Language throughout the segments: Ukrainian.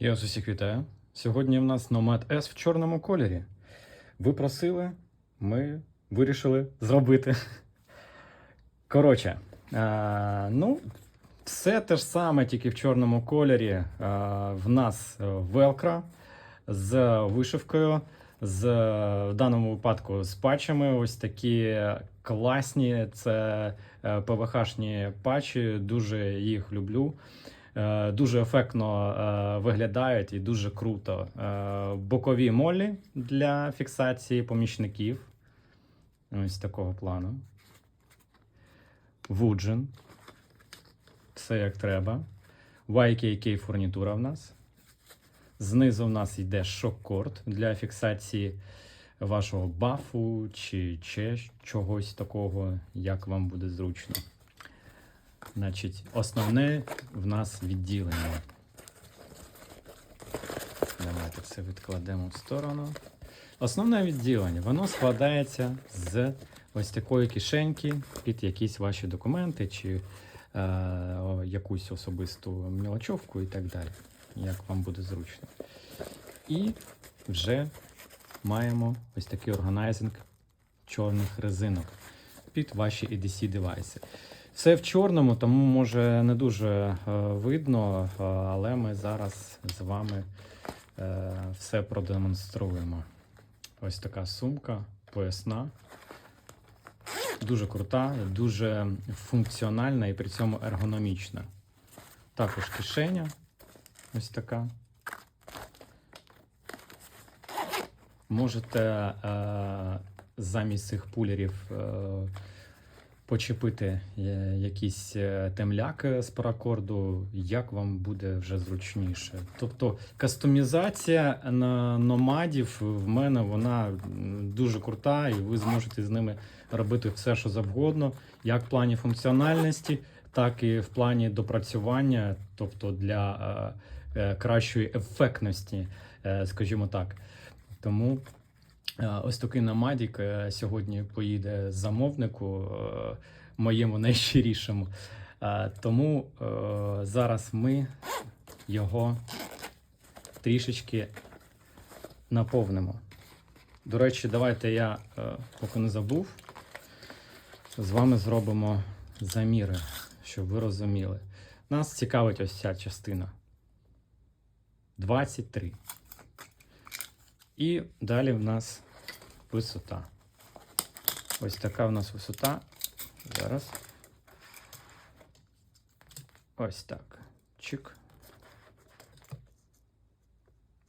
Я вас усіх вітаю. Сьогодні в нас Nomad S в чорному кольорі. Ви просили, ми вирішили зробити. Коротше, а, ну, все те ж саме, тільки в чорному кольорі. А, в нас велкро з вишивкою, з, в даному випадку з патчами. Ось такі класні. Це е, PVH-шні патчі, дуже їх люблю. Е, Дуже ефектно е, виглядають і дуже круто. Е, Бокові молі для фіксації помічників. Ось такого плану. Вуджин. Все як треба. YKK фурнітура в нас. Знизу в нас йде шок-корд для фіксації вашого бафу чи ще чогось такого, як вам буде зручно. Значить, основне в нас відділення. Давайте це відкладемо в сторону. Основне відділення, воно складається з ось такої кишеньки під якісь ваші документи чи е, якусь особисту мілочовку і так далі, як вам буде зручно. І вже маємо ось такий органайзинг чорних резинок під ваші EDC девайси. Все в чорному, тому може не дуже е, видно, е, але ми зараз з вами е, все продемонструємо. Ось така сумка, поясна. Дуже крута, дуже функціональна і при цьому ергономічна. Також кишеня. Ось така. Можете замість цих пулерів почепити е, якийсь е, темляк з паракорду, як вам буде вже зручніше. Тобто кастомізація на номадів в мене вона дуже крута, і ви зможете з ними робити все, що завгодно, як в плані функціональності, так і в плані допрацювання, тобто для е, кращої ефектності, скажімо так. Тому ось такий намадік е, сьогодні поїде замовнику е, моєму найщирішому. Е, Тому е, зараз ми його трішечки наповнимо. До речі, давайте я, е, поки не забув, з вами зробимо заміри, щоб ви розуміли. Нас цікавить ось ця частина. 23. І далі в нас висота. Ось така в нас висота. Зараз. Ось так. Чик.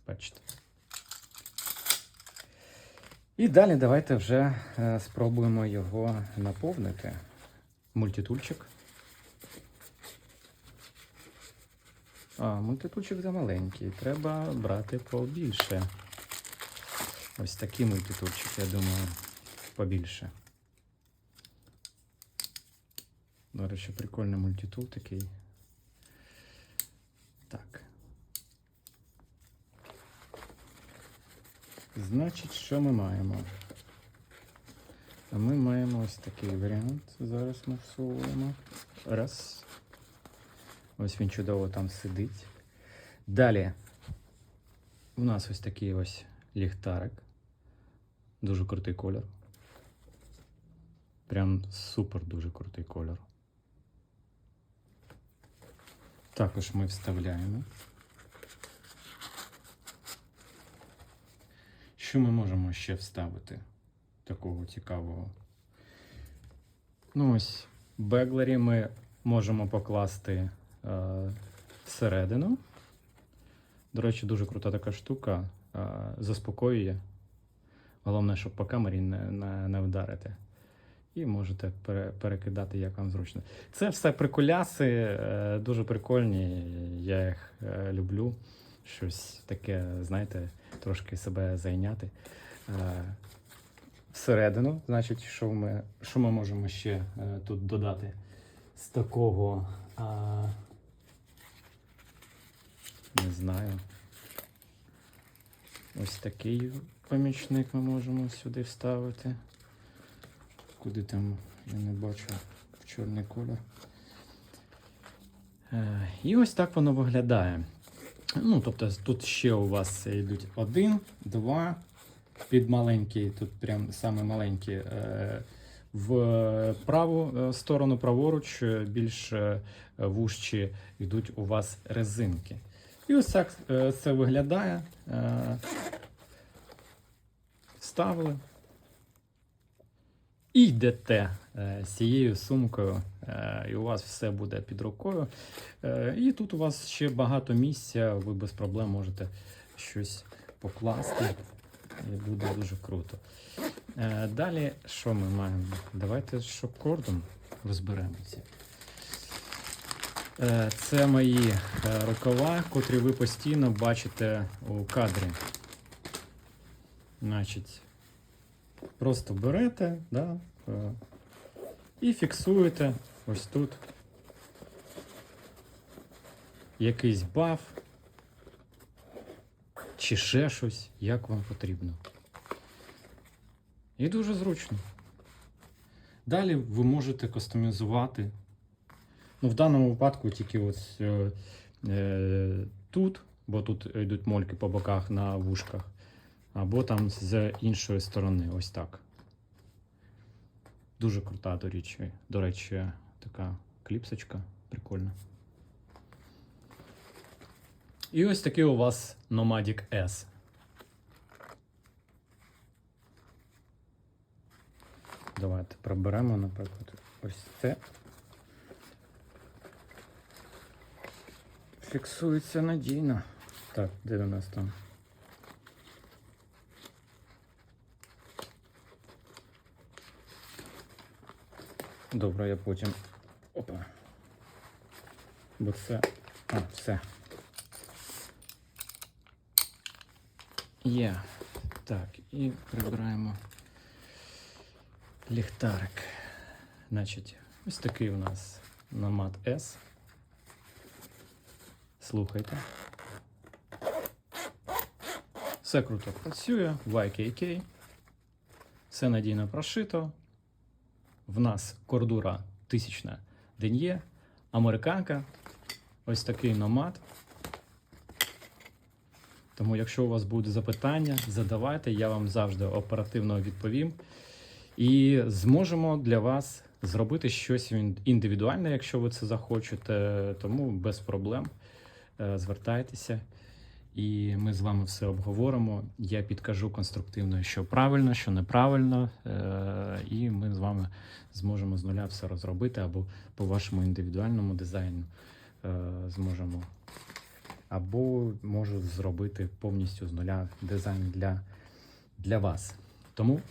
Бачите. І далі давайте вже е, спробуємо його наповнити. Мультитульчик. А, мультитульчик замаленький. Треба брати побільше. Ось такий мультитульчик, я думаю, побільше. До речі, прикольний мультитул такий. Так. Значить, що ми маємо? Ми маємо ось такий варіант. Зараз ми всовуємо. Раз. Ось він чудово там сидить. Далі. У нас ось такий ось ліхтарик. Дуже крутий кольор. Прям супер дуже крутий кольор. Також ми вставляємо. Що ми можемо ще вставити такого цікавого? Ну ось, беглері ми можемо покласти е, всередину. До речі, дуже крута така штука. Е, заспокоює. Головне, щоб по камері не, не, не вдарити. І можете перекидати, як вам зручно. Це все приколяси, е, дуже прикольні. Я їх е, люблю. Щось таке, знаєте, трошки себе зайняти. Е, Всередину, значить, що ми, що ми можемо ще тут додати з такого. Не знаю. Ось такий помічник ми можемо сюди вставити. Куди там, я не бачу в чорний колір. Е, І ось так воно виглядає. Ну, тобто тут ще у вас йдуть один, два, під маленький, тут прям саме маленькі. Е, в праву е, сторону, праворуч, більш вужчі йдуть у вас резинки. І ось так це виглядає. Е, Вставили. І йдете е, з цією сумкою, е, і у вас все буде під рукою. Е, і тут у вас ще багато місця, ви без проблем можете щось покласти. І буде дуже круто. Е, далі, що ми маємо? Давайте з розберемося. Е, це мої е, рукава, котрі ви постійно бачите у кадрі. Значить, просто берете, да, е, і фіксуєте ось тут якийсь баф чи ще щось, як вам потрібно. І дуже зручно. Далі ви можете кастомізувати. Ну, в даному випадку тільки ось е, е, тут, бо тут йдуть мольки по боках на вушках, або там з іншої сторони, ось так. Дуже крута, до речі, до речі, така кліпсочка, прикольна. І ось такий у вас Nomadic S. Давайте приберемо, наприклад, ось це. Фіксується надійно. Так, де у нас там? Добре, я потім. Опа. Бо це. А, все. Є. Так, і прибираємо ліхтарик. Значить, ось такий у нас намат S. Слухайте. Все круто працює. YKK. Все надійно прошито. В нас кордура тисячна ден'є. Американка. Ось такий номад. Тому, якщо у вас будуть запитання, задавайте, я вам завжди оперативно відповім. І зможемо для вас зробити щось індивідуальне, якщо ви це захочете. Тому без проблем е, звертайтеся. І ми з вами все обговоримо. Я підкажу конструктивно, що правильно, що неправильно. е, І ми з вами зможемо з нуля все розробити або по вашому індивідуальному дизайну е, зможемо або можу зробити повністю з нуля дизайн для, для вас. Тому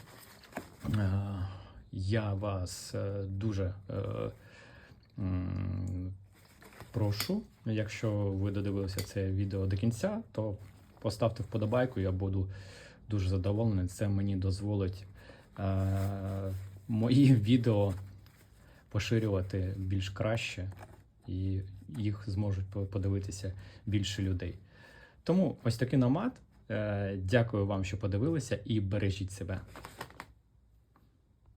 е, я вас е, дуже е, прошу, якщо ви додивилися це відео до кінця, то поставте вподобайку, я буду дуже задоволений. Це мені дозволить е, мої відео поширювати більш краще, і їх зможуть подивитися більше людей. Тому ось такий намат. Е, Дякую вам, що подивилися, і бережіть себе.